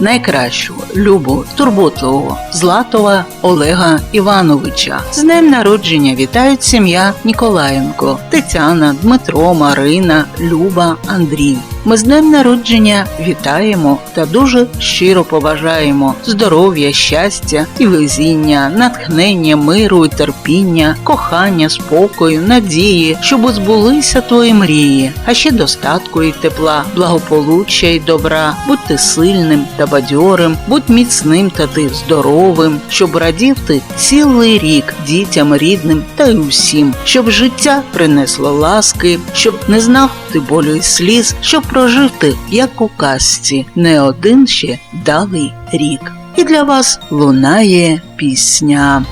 найкращого, любого, турботливого Златова Олега Івановича. З днем народження вітають сім'я Ніколаєнко, Тетяна, Дмитро, Марина, Люба, Андрій. Ми з днем народження вітаємо та дуже щиро поважаємо здоров'я, щастя і везіння, натхнення, миру і терпіння, кохання, спокою, надії, щоб збулися твої мрії, а ще достатку і тепла, благополуччя і добра. Будьте сильним та бадьорим, будь міцним та ти здоровим, щоб радів ти цілий рік дітям рідним та й усім, щоб життя принесло ласки, щоб не знав ти болю і сліз, щоб прожив ти, як у казці, не один ще далий рік. І для вас лунає пісня.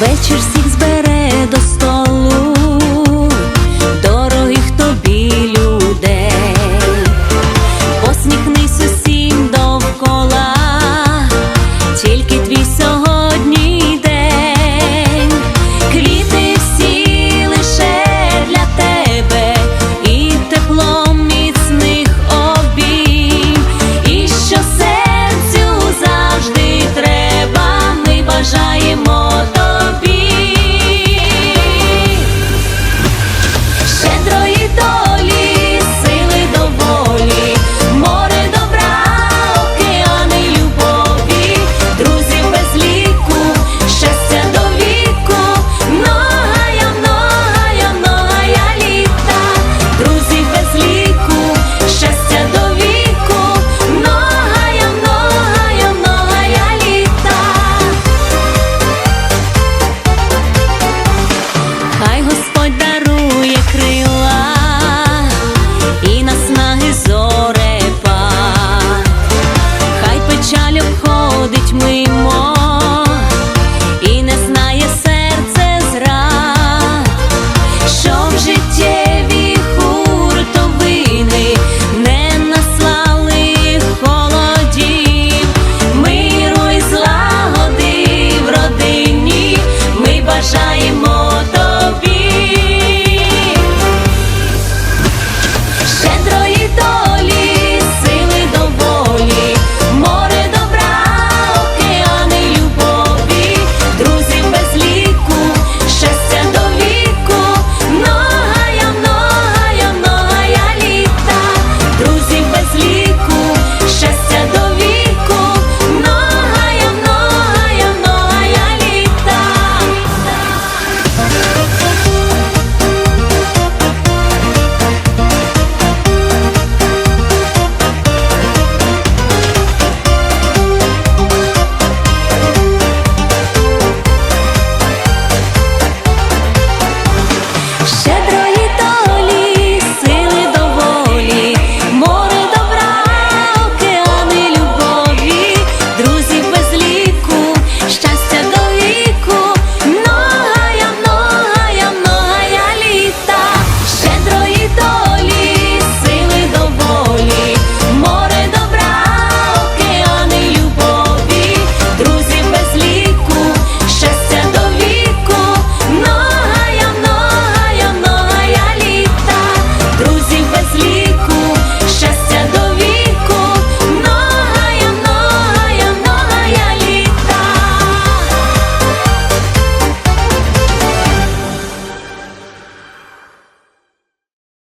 Вечір всіх Щедрої